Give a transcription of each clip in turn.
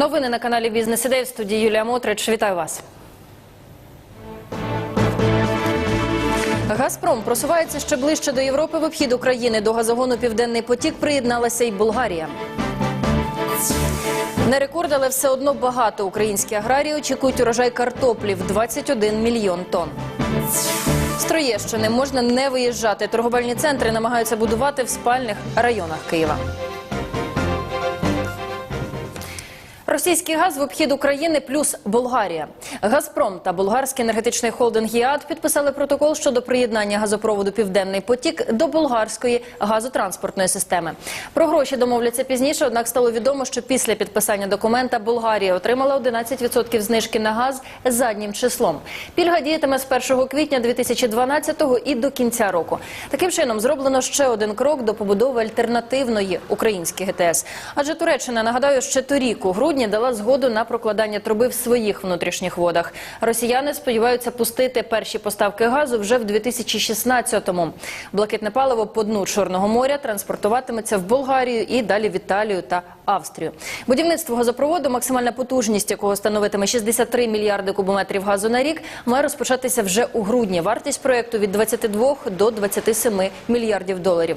Новини на каналі Бізнес Ідей в студії Юлія Мотрич. Вітаю вас. Газпром просувається ще ближче до Європи в обхід України. До газогону Південний потік приєдналася й Болгарія. Не рекорд, але все одно багато українські аграрії очікують урожай картоплі в 21 мільйон тонн. З Троєщини можна не виїжджати. Торговельні центри намагаються будувати в спальних районах Києва. Російський газ в обхід України плюс Болгарія. Газпром та болгарський енергетичний холдинг ЄАД підписали протокол щодо приєднання газопроводу Південний потік до болгарської газотранспортної системи. Про гроші домовляться пізніше. Однак стало відомо, що після підписання документа Болгарія отримала 11% знижки на газ заднім числом. Пільга діятиме з 1 квітня 2012 і до кінця року. Таким чином зроблено ще один крок до побудови альтернативної української ГТС. Адже Туреччина нагадаю, ще торік у грудні дала згоду на прокладання труби в своїх внутрішніх водах. Росіяни сподіваються пустити перші поставки газу вже в 2016-му. Блакитне паливо по дну Чорного моря транспортуватиметься в Болгарію і далі в Італію та Австрію. Будівництво газопроводу, максимальна потужність якого становитиме 63 мільярди кубометрів газу на рік, має розпочатися вже у грудні. Вартість проєкту від 22 до 27 мільярдів доларів.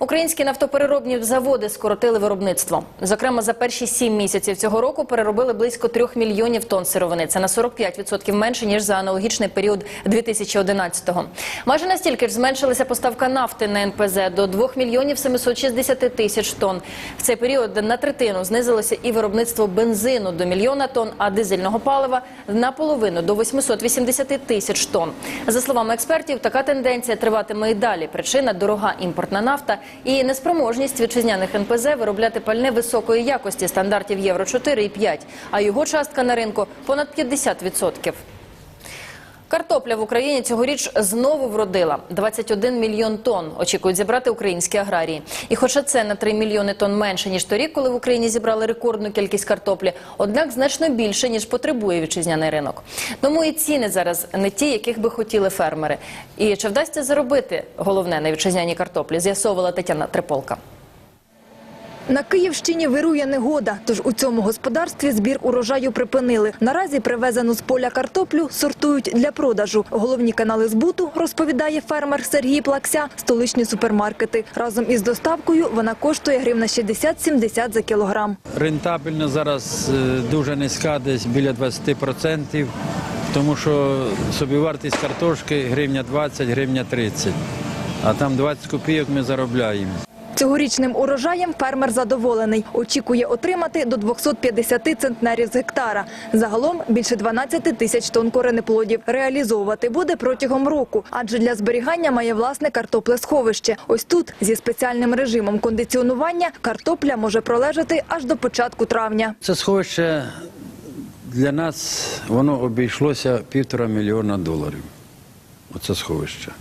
Українські нафтопереробні заводи скоротили виробництво. Зокрема, за перші сім місяців цього року переробили близько трьох мільйонів тонн сировини. Це на 45% менше ніж за аналогічний період 2011-го. Майже настільки ж зменшилася поставка нафти на НПЗ до 2 мільйонів 760 тисяч тонн. В цей період на третину знизилося і виробництво бензину до мільйона тонн, а дизельного палива наполовину до 880 тисяч тонн. За словами експертів, така тенденція триватиме і далі. Причина дорога імпортна нафта і неспроможність вітчизняних НПЗ виробляти пальне високої якості стандартів Євро 4 і 5, а його частка на ринку понад 50%. Картопля в Україні цьогоріч знову вродила 21 мільйон тонн. Очікують зібрати українські аграрії. І хоча це на 3 мільйони тонн менше ніж торік, коли в Україні зібрали рекордну кількість картоплі, однак значно більше ніж потребує вітчизняний ринок. Тому і ціни зараз не ті, яких би хотіли фермери. І чи вдасться заробити головне на вітчизняній картоплі? З'ясовувала Тетяна Триполка. На Київщині вирує негода, тож у цьому господарстві збір урожаю припинили. Наразі привезену з поля картоплю сортують для продажу. Головні канали збуту, розповідає фермер Сергій Плакся, столичні супермаркети. Разом із доставкою вона коштує гривна 60-70 за кілограм. Рентабельно зараз е, дуже низька, десь біля 20%, тому що собівартість картошки гривня 20, гривня 30, а там 20 копійок ми заробляємо. Цьогорічним урожаєм фермер задоволений. Очікує отримати до 250 центнерів з гектара. Загалом більше 12 тисяч тонн коренеплодів. Реалізовувати буде протягом року, адже для зберігання має власне картоплесховище. Ось тут зі спеціальним режимом кондиціонування картопля може пролежати аж до початку травня. Це сховище для нас воно обійшлося півтора мільйона доларів. Оце сховище.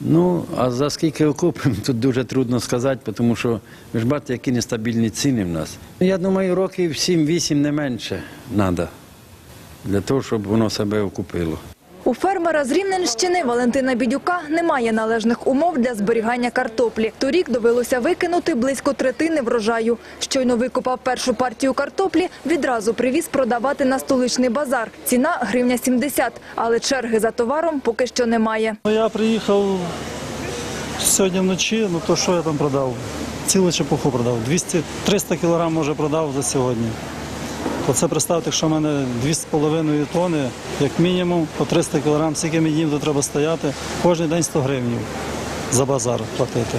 Ну, а за скільки окупимо, тут дуже трудно сказати, тому що ви ж бачите, які нестабільні ціни в нас. Ну, Я думаю, років 7-8 не менше треба для того, щоб воно себе окупило. У фермера з Рівненщини Валентина Бідюка немає належних умов для зберігання картоплі. Торік довелося викинути близько третини врожаю. Щойно викопав першу партію картоплі, відразу привіз продавати на столичний базар. Ціна гривня 70, але черги за товаром поки що немає. Ну, Я приїхав сьогодні вночі, ну то що я там продав? Цілу чепуху продав. 200-300 кілограм, може, продав за сьогодні. Оце представте, що в мене 2,5 тонни, як мінімум, по 300 кілограм, скільки мені днів, треба стояти. Кожен день 100 гривень за базар платити.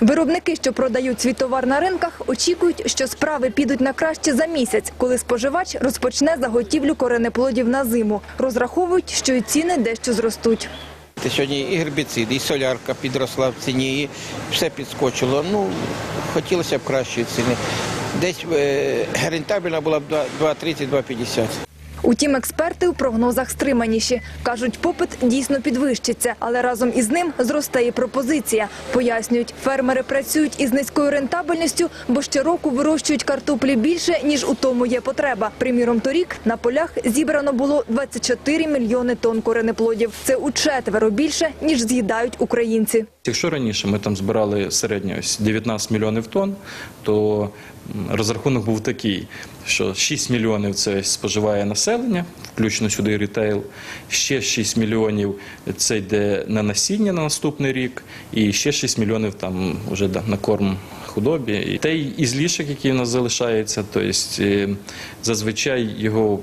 Виробники, що продають свій товар на ринках, очікують, що справи підуть на краще за місяць, коли споживач розпочне заготівлю коренеплодів на зиму. Розраховують, що і ціни дещо зростуть. Сьогодні і гербіцид, і солярка підросла в ціні, і все підскочило. Ну, хотілося б кращої ціни. Десь е, рентабельна була б 2,30-2,50. Утім, експерти у прогнозах стриманіші. Кажуть, попит дійсно підвищиться, але разом із ним зросте і пропозиція. Пояснюють, фермери працюють із низькою рентабельністю, бо щороку вирощують картоплі більше, ніж у тому є потреба. Приміром, торік на полях зібрано було 24 мільйони тонн коренеплодів. Це у четверо більше, ніж з'їдають українці. Якщо раніше ми там збирали середньо ось 19 мільйонів тонн, то розрахунок був такий, що 6 мільйонів це споживає населення, включно сюди рітейл, ще 6 мільйонів це йде на насіння на наступний рік, і ще 6 мільйонів там вже на корм худобі. І той ізлішок, який у нас залишається, то есть, е, зазвичай його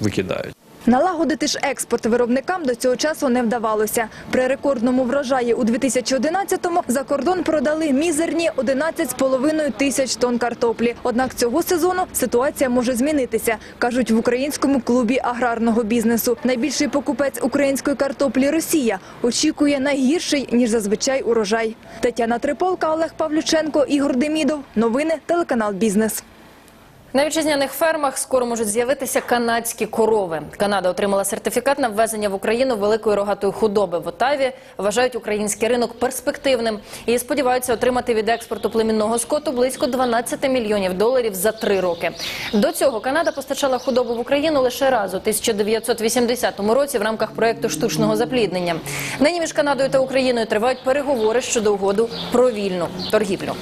викидають. Налагодити ж експорт виробникам до цього часу не вдавалося. При рекордному врожаї у 2011-му за кордон продали мізерні 11,5 тисяч тонн картоплі. Однак цього сезону ситуація може змінитися, кажуть в українському клубі аграрного бізнесу. Найбільший покупець української картоплі Росія очікує найгірший ніж зазвичай урожай. Тетяна Триполка, Олег Павлюченко, Ігор Демідов. Новини телеканал Бізнес. На вітчизняних фермах скоро можуть з'явитися канадські корови. Канада отримала сертифікат на ввезення в Україну великої рогатої худоби. В Отаві вважають український ринок перспективним і сподіваються отримати від експорту племінного скоту близько 12 мільйонів доларів за три роки. До цього Канада постачала худобу в Україну лише раз у 1980 році в рамках проекту штучного запліднення. Нині між Канадою та Україною тривають переговори щодо угоду про вільну торгівлю.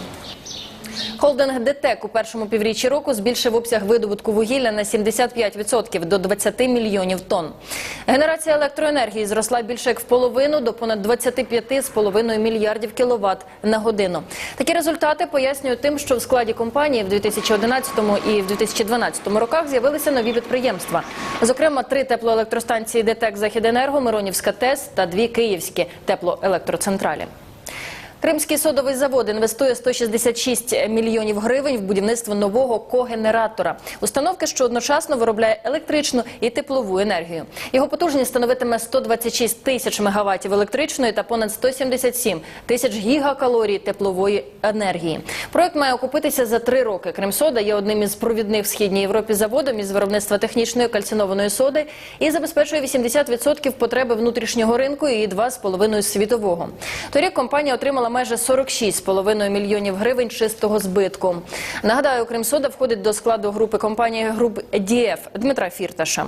Холдинг ДТЕК у першому півріччі року збільшив обсяг видобутку вугілля на 75% до 20 мільйонів тонн. Генерація електроенергії зросла більше як в половину до понад 25,5 мільярдів кіловат на годину. Такі результати пояснюють тим, що в складі компанії в 2011 і в 2012 роках з'явилися нові підприємства. Зокрема, три теплоелектростанції ДТЕК Західенерго, Миронівська ТЕС та дві київські теплоелектроцентралі. Кримський содовий завод інвестує 166 мільйонів гривень в будівництво нового когенератора, установки, що одночасно виробляє електричну і теплову енергію. Його потужність становитиме 126 тисяч мегаваттів електричної та понад 177 тисяч гігакалорій теплової енергії. Проект має окупитися за три роки. Кримсода є одним із провідних в східній Європі заводом із виробництва технічної кальцинованої соди і забезпечує 80% потреби внутрішнього ринку і 2,5% світового. Торік компанія отримала майже 46,5 мільйонів гривень чистого збитку. Нагадаю, Кримсода входить до складу групи компанії груп ДІФ Дмитра Фірташа.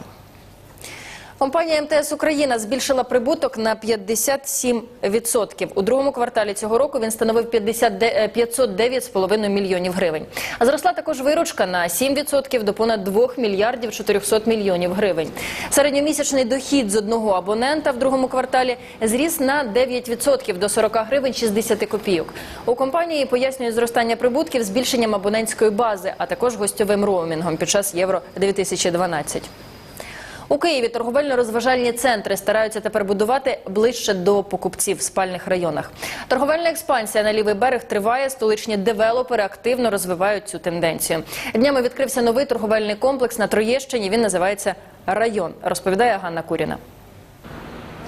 Компанія МТС Україна збільшила прибуток на 57%. У другому кварталі цього року він становив 50 де- е, 509,5 мільйонів гривень. А зросла також виручка на 7% до понад 2 мільярдів 400 мільйонів гривень. Середньомісячний дохід з одного абонента в другому кварталі зріс на 9% до 40 гривень 60 копійок. У компанії пояснюють зростання прибутків збільшенням абонентської бази, а також гостьовим роумінгом під час Євро 2012. У Києві торговельно-розважальні центри стараються тепер будувати ближче до покупців в спальних районах. Торговельна експансія на лівий берег триває. Столичні девелопери активно розвивають цю тенденцію. Днями відкрився новий торговельний комплекс на Троєщині. Він називається Район. Розповідає Ганна Куріна.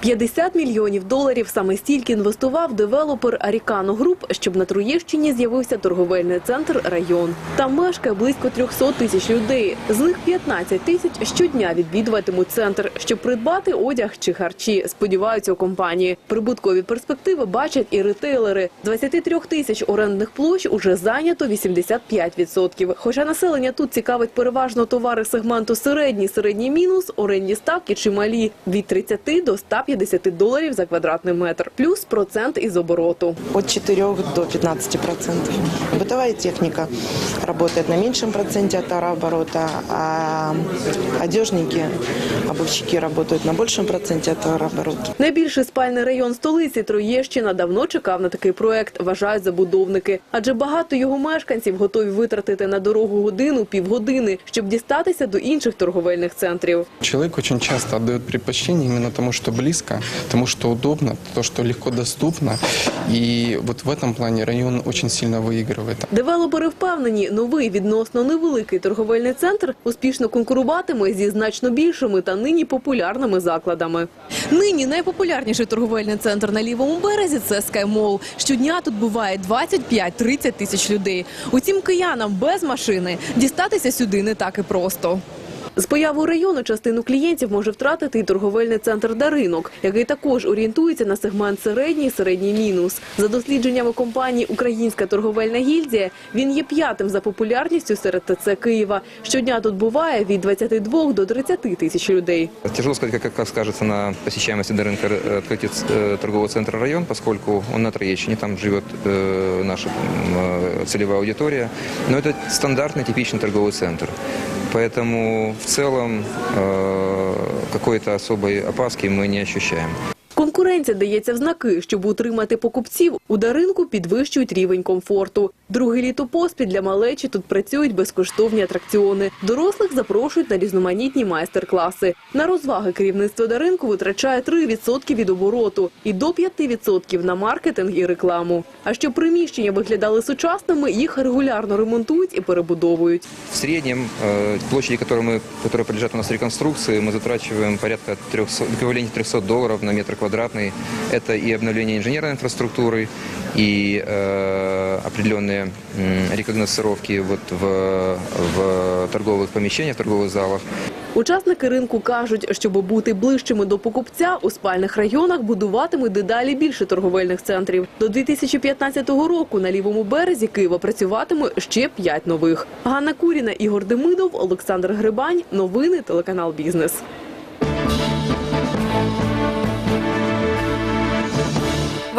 50 мільйонів доларів саме стільки інвестував девелопер Арікано Груп, щоб на Троєщині з'явився торговельний центр «Район». Там мешкає близько 300 тисяч людей. З них 15 тисяч щодня відвідуватимуть центр, щоб придбати одяг чи харчі. Сподіваються у компанії. Прибуткові перспективи бачать і ретейлери. З 23 тисяч орендних площ уже зайнято 85%. Хоча населення тут цікавить переважно товари сегменту середній, середній мінус, орендні ставки чималі – від 30 до 150 доларів за квадратний метр, плюс процент із обороту. от 4 до 15 процентов. Бытовая техника работает на меньшем проценте от товарооборота, а одежники, обувщики работают на большем проценте от товарооборота. Найбільший спальний район столиці Троєщина давно чекав на такий проект, вважають забудовники. Адже багато його мешканців готові витратити на дорогу годину, півгодини, щоб дістатися до інших торговельних центрів. Человек очень часто отдает предпочтение именно тому, что близко, тому, что удобно, то, что легко доступно. И вот в этом плане район очень сильно выигрывает. Девелопери впевнені, новий відносно невеликий торговельний центр успішно конкуруватиме зі значно більшими та нині популярними закладами. Нині найпопулярніший торговельний центр на лівому березі це SkyMall. Щодня тут буває 25-30 тисяч людей. Утім, киянам без машини дістатися сюди не так і просто. З появою району частину клієнтів може втратити і торговельний центр «Даринок», який також орієнтується на сегмент середній і середній мінус. За дослідженнями компанії «Українська торговельна гільдія» він є п'ятим за популярністю серед ТЦ Києва. Щодня тут буває від 22 до 30 тисяч людей. Тяжело сказать, как, как скажется на посещаемости до рынка э, открытие э, торгового центра «Район», поскольку он на Троещине, там живет э, наша м, э, целевая аудитория. Но это стандартный, типичный торговый центр. Поэтому в целом э, какой-то особой опаски мы не ощущаем. Конкуренція дається в знаки, щоб утримати покупців. У даринку підвищують рівень комфорту. Друге літо поспіль для малечі тут працюють безкоштовні атракціони. Дорослих запрошують на різноманітні майстер-класи. На розваги керівництво даринку витрачає 3% від обороту і до 5% на маркетинг і рекламу. А щоб приміщення виглядали сучасними, їх регулярно ремонтують і перебудовують. В среднем э, площади, которые, мы, которые подлежат у нас реконструкции, мы затрачиваем порядка 300, в эквиваленте 300 долларов на метр квадратный. Это и обновление инженерной инфраструктуры, и э, определенные рекогносцировки вот в, в торговых помещениях, в торговых залах. Учасники ринку кажуть, щоб бути ближчими до покупця, у спальних районах будуватимуть дедалі більше торговельних центрів. До 2015 року на лівому березі Києва працюватиме ще п'ять нових. Ганна Куріна, Ігор Демидов, Олександр Грибань. Новини телеканал Бізнес.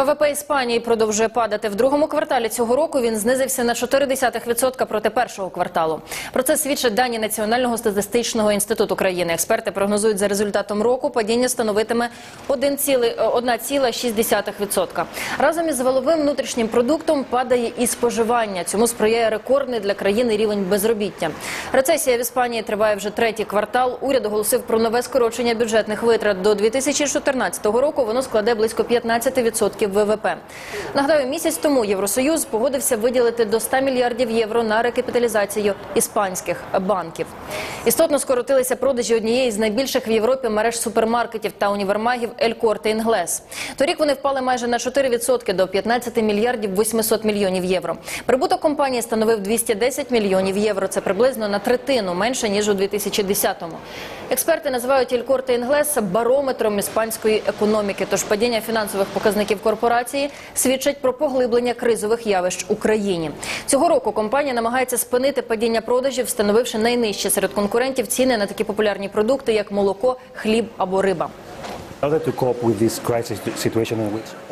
ВВП Іспанії продовжує падати. В другому кварталі цього року він знизився на 0,4% проти першого кварталу. Про це свідчать дані Національного статистичного інституту країни. Експерти прогнозують за результатом року падіння становитиме 1,6%. Разом із валовим внутрішнім продуктом падає і споживання. Цьому сприяє рекордний для країни рівень безробіття. Рецесія в Іспанії триває вже третій квартал. Уряд оголосив про нове скорочення бюджетних витрат до 2014 року. Воно складе близько 15% ВВП. Нагадаю, місяць тому Євросоюз погодився виділити до 100 мільярдів євро на рекапіталізацію іспанських банків. Істотно скоротилися продажі однієї з найбільших в Європі мереж супермаркетів та універмагів Ель Корте Інглес. Торік вони впали майже на 4% до 15 мільярдів 800 мільйонів євро. Прибуток компанії становив 210 мільйонів євро. Це приблизно на третину менше ніж у 2010-му. Експерти називають Ель Корте Інглес барометром іспанської економіки. Тож падіння фінансових показників корпорації свідчать про поглиблення кризових явищ в Україні. Цього року компанія намагається спинити падіння продажів, встановивши найнижчі серед конкурентів ціни на такі популярні продукти, як молоко, хліб або риба.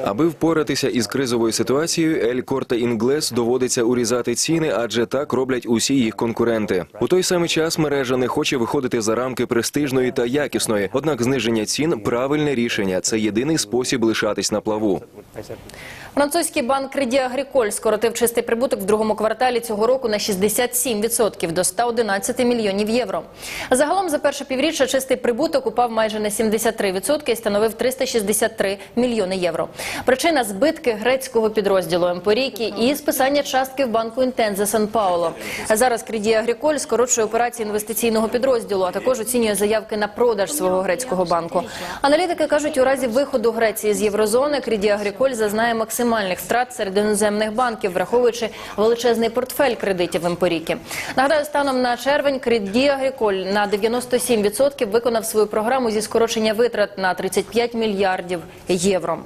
Аби впоратися із кризовою ситуацією, Ель Корте Інглес доводиться урізати ціни, адже так роблять усі їх конкуренти. У той самий час мережа не хоче виходити за рамки престижної та якісної. Однак зниження цін правильне рішення. Це єдиний спосіб лишатись на плаву. Французький банк Credit Agricole скоротив чистий прибуток в другому кварталі цього року на 67% до 111 мільйонів євро. Загалом за перше півріччя чистий прибуток упав майже на 73% і становив 363 мільйони євро. Причина збитки грецького підрозділу Емпоріки і списання частки в банку Інтензе Сан Пауло. Зараз Credit Agricole скорочує операції інвестиційного підрозділу, а також оцінює заявки на продаж свого грецького банку. Аналітики кажуть, у разі виходу Греції з єврозони Credit Agricole зазнає максимальних втрат серед іноземних банків, враховуючи величезний портфель кредитів Емпоріки. Нагадаю, станом на червень Credit Agricole на 97% виконав свою програму зі скорочення витрат на 35 мільярдів євро.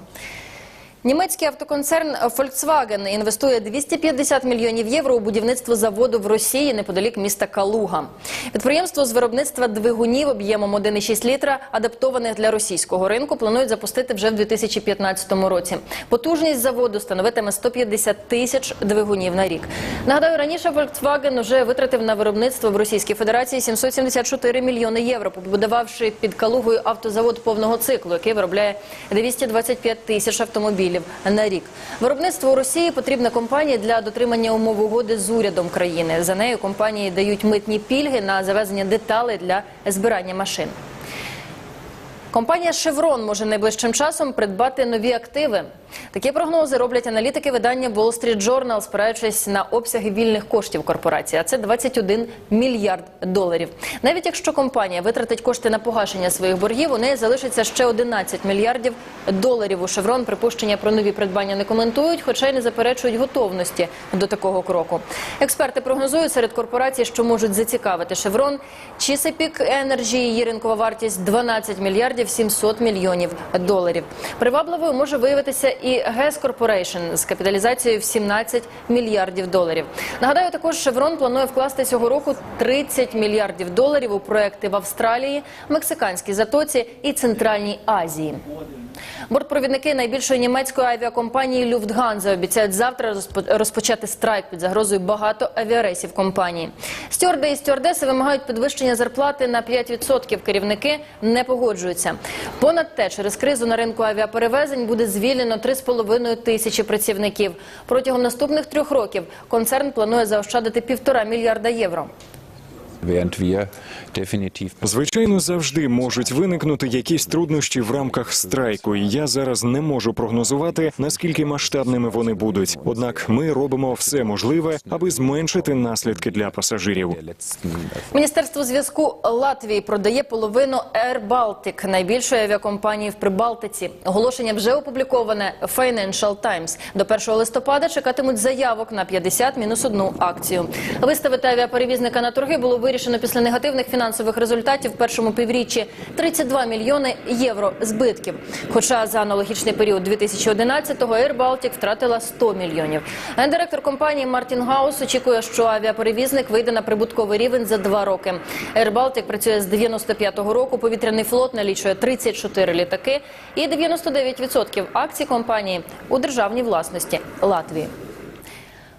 Німецький автоконцерн Volkswagen інвестує 250 мільйонів євро у будівництво заводу в Росії неподалік міста Калуга. Підприємство з виробництва двигунів об'ємом 1,6 літра, адаптованих для російського ринку, планують запустити вже в 2015 році. Потужність заводу становитиме 150 тисяч двигунів на рік. Нагадаю, раніше Volkswagen вже витратив на виробництво в Російській Федерації 774 мільйони євро, побудувавши під Калугою автозавод повного циклу, який виробляє 225 тисяч автомобілів на рік. Виробництво у Росії потрібна компанія для дотримання умов угоди з урядом країни. За нею компанії дають митні пільги на завезення деталей для збирання машин. Компанія Шеврон може найближчим часом придбати нові активи. Такі прогнози роблять аналітики видання Wall Street Journal, спираючись на обсяги вільних коштів корпорації. А це 21 мільярд доларів. Навіть якщо компанія витратить кошти на погашення своїх боргів, у неї залишиться ще 11 мільярдів доларів. У Шеврон припущення про нові придбання не коментують, хоча й не заперечують готовності до такого кроку. Експерти прогнозують серед корпорацій, що можуть зацікавити Шеврон. Chesapeake Energy, її ринкова вартість 12 мільярдів 700 мільйонів доларів. Привабливою може виявитися і ГЕС Корпорейшн з капіталізацією в 17 мільярдів доларів. Нагадаю, також Шеврон планує вкласти цього року 30 мільярдів доларів у проекти в Австралії, Мексиканській затоці і Центральній Азії. Бортпровідники найбільшої німецької авіакомпанії Люфтганза обіцяють завтра розпо- розпочати страйк під загрозою багато авіарейсів компанії. Стюарди і стюардеси вимагають підвищення зарплати на 5%. Керівники не погоджуються. Понад те, через кризу на ринку авіаперевезень буде звільнено 3,5 тисячі працівників. Протягом наступних трьох років концерн планує заощадити півтора мільярда євро. Während wir definitiv Звичайно, завжди можуть виникнути якісь труднощі в рамках страйку. і Я зараз не можу прогнозувати, наскільки масштабними вони будуть. Однак ми робимо все можливе, аби зменшити наслідки для пасажирів. Міністерство зв'язку Латвії продає половину Air Baltic, найбільшої авіакомпанії в Прибалтиці. Оголошення вже опубліковане Financial Times. До 1 листопада чекатимуть заявок на 50 мінус одну акцію. Виставити авіаперевізника на торги було вирішено після негативних фінансових результатів в першому півріччі 32 мільйони євро збитків. Хоча за аналогічний період 2011-го Air Baltic втратила 100 мільйонів. Гендиректор компанії Мартін Гаус очікує, що авіаперевізник вийде на прибутковий рівень за два роки. Air Baltic працює з 95-го року. Повітряний флот налічує 34 літаки і 99% акцій компанії у державній власності Латвії.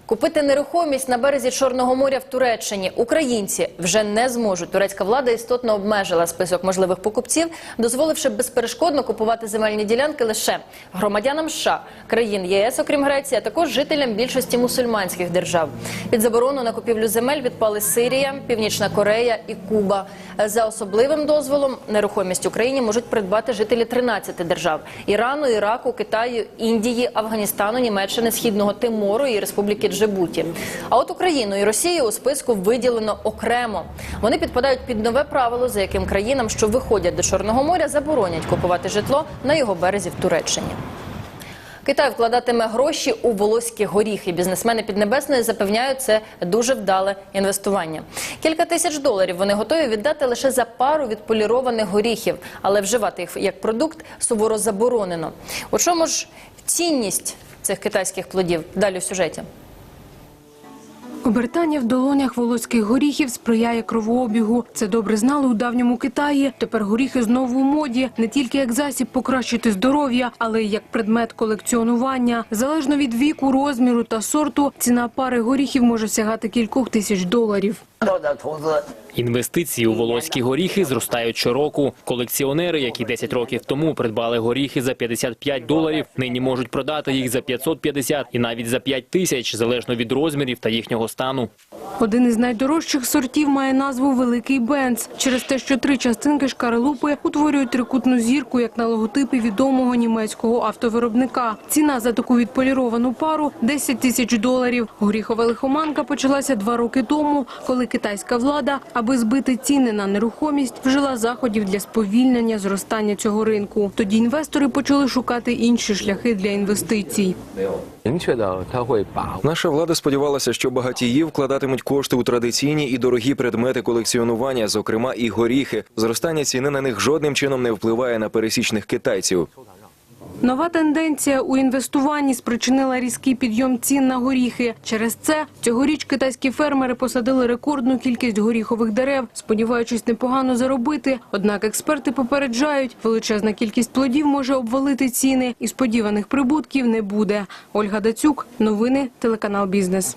Купити нерухомість на березі Чорного моря в Туреччині українці вже не зможуть. Турецька влада істотно обмежила список можливих покупців, дозволивши безперешкодно купувати земельні ділянки лише громадянам США, країн ЄС, окрім Греції, а також жителям більшості мусульманських держав. Під заборону на купівлю земель відпали Сирія, Північна Корея і Куба. За особливим дозволом нерухомість Україні можуть придбати жителі 13 держав: Ірану, Іраку, Китаю, Індії, Афганістану, Німеччини, Східного Тимору і Республіки Джибуті. А от Україну і Росію у списку виділено окремо. Вони підпадають під нове правило, за яким країнам, що виходять до Чорного моря, заборонять купувати житло на його березі в Туреччині. Китай вкладатиме гроші у волоські горіхи. Бізнесмени Піднебесної запевняють, це дуже вдале інвестування. Кілька тисяч доларів вони готові віддати лише за пару відполірованих горіхів, але вживати їх як продукт суворо заборонено. У чому ж цінність цих китайських плодів? Далі у сюжеті. Обертання в долонях волоських горіхів сприяє кровообігу. Це добре знали у давньому Китаї. Тепер горіхи знову у моді не тільки як засіб покращити здоров'я, але й як предмет колекціонування. Залежно від віку, розміру та сорту, ціна пари горіхів може сягати кількох тисяч доларів. Інвестиції у волоські горіхи зростають щороку. Колекціонери, які 10 років тому придбали горіхи за 55 доларів, нині можуть продати їх за 550 і навіть за 5 тисяч, залежно від розмірів та їхнього стану. Один із найдорожчих сортів має назву Великий Бенц через те, що три частинки шкаралупи утворюють трикутну зірку, як на логотипі відомого німецького автовиробника. Ціна за таку відполіровану пару – 10 тисяч доларів. Горіхова лихоманка почалася два роки тому, коли китайська влада, аби збити ціни на нерухомість, вжила заходів для сповільнення зростання цього ринку. Тоді інвестори почали шукати інші шляхи для інвестицій. Наша влада сподівалася, що багатії вкладатимуть кошти у традиційні і дорогі предмети колекціонування, зокрема і горіхи. Зростання ціни на них жодним чином не впливає на пересічних китайців. Нова тенденція у інвестуванні спричинила різкий підйом цін на горіхи. Через це цьогоріч китайські фермери посадили рекордну кількість горіхових дерев, сподіваючись непогано заробити. Однак експерти попереджають, величезна кількість плодів може обвалити ціни, і сподіваних прибутків не буде. Ольга Дацюк, новини, телеканал Бізнес.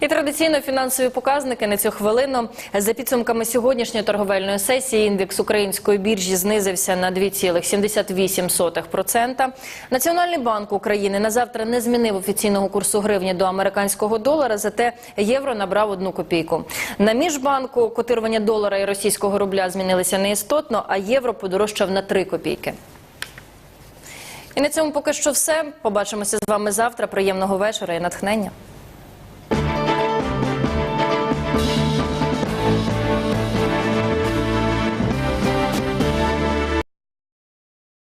І традиційно фінансові показники на цю хвилину. За підсумками сьогоднішньої торговельної сесії індекс української біржі знизився на 2,78%. Національний банк України на завтра не змінив офіційного курсу гривні до американського долара, зате євро набрав одну копійку. На міжбанку котирування долара і російського рубля змінилися неістотно, а євро подорожчав на 3 копійки. І на цьому поки що все. Побачимося з вами завтра. Приємного вечора і натхнення.